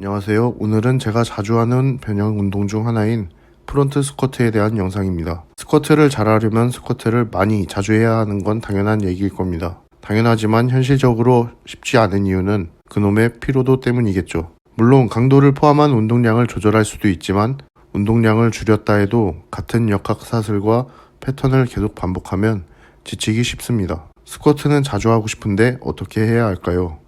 안녕하세요. 오늘은 제가 자주 하는 변형 운동 중 하나인 프론트 스쿼트에 대한 영상입니다. 스쿼트를 잘하려면 스쿼트를 많이 자주 해야 하는 건 당연한 얘기일 겁니다. 당연하지만 현실적으로 쉽지 않은 이유는 그놈의 피로도 때문이겠죠. 물론 강도를 포함한 운동량을 조절할 수도 있지만 운동량을 줄였다 해도 같은 역학사슬과 패턴을 계속 반복하면 지치기 쉽습니다. 스쿼트는 자주 하고 싶은데 어떻게 해야 할까요?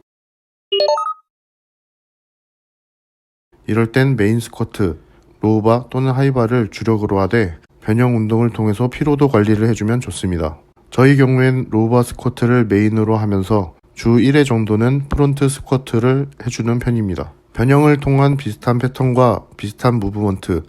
이럴 땐 메인 스쿼트, 로우바 또는 하이바를 주력으로 하되 변형 운동을 통해서 피로도 관리를 해주면 좋습니다. 저희 경우엔 로우바 스쿼트를 메인으로 하면서 주 1회 정도는 프론트 스쿼트를 해주는 편입니다. 변형을 통한 비슷한 패턴과 비슷한 무브먼트,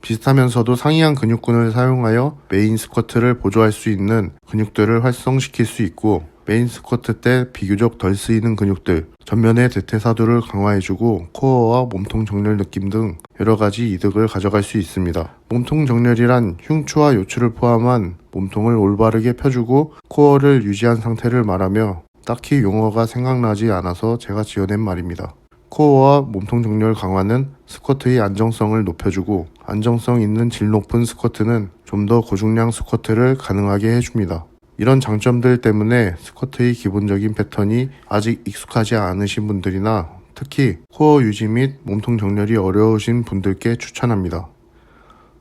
비슷하면서도 상이한 근육군을 사용하여 메인 스쿼트를 보조할 수 있는 근육들을 활성시킬 수 있고 메인 스쿼트 때 비교적 덜 쓰이는 근육들, 전면의 대퇴사두를 강화해주고 코어와 몸통 정렬 느낌 등 여러 가지 이득을 가져갈 수 있습니다. 몸통 정렬이란 흉추와 요추를 포함한 몸통을 올바르게 펴주고 코어를 유지한 상태를 말하며 딱히 용어가 생각나지 않아서 제가 지어낸 말입니다. 코어와 몸통 정렬 강화는 스쿼트의 안정성을 높여주고 안정성 있는 질 높은 스쿼트는 좀 더 고중량 스쿼트를 가능하게 해줍니다. 이런 장점들 때문에 스쿼트의 기본적인 패턴이 아직 익숙하지 않으신 분들이나 특히 코어 유지 및 몸통 정렬이 어려우신 분들께 추천합니다.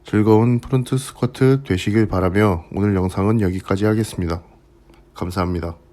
즐거운 프론트 스쿼트 되시길 바라며 오늘 영상은 여기까지 하겠습니다. 감사합니다.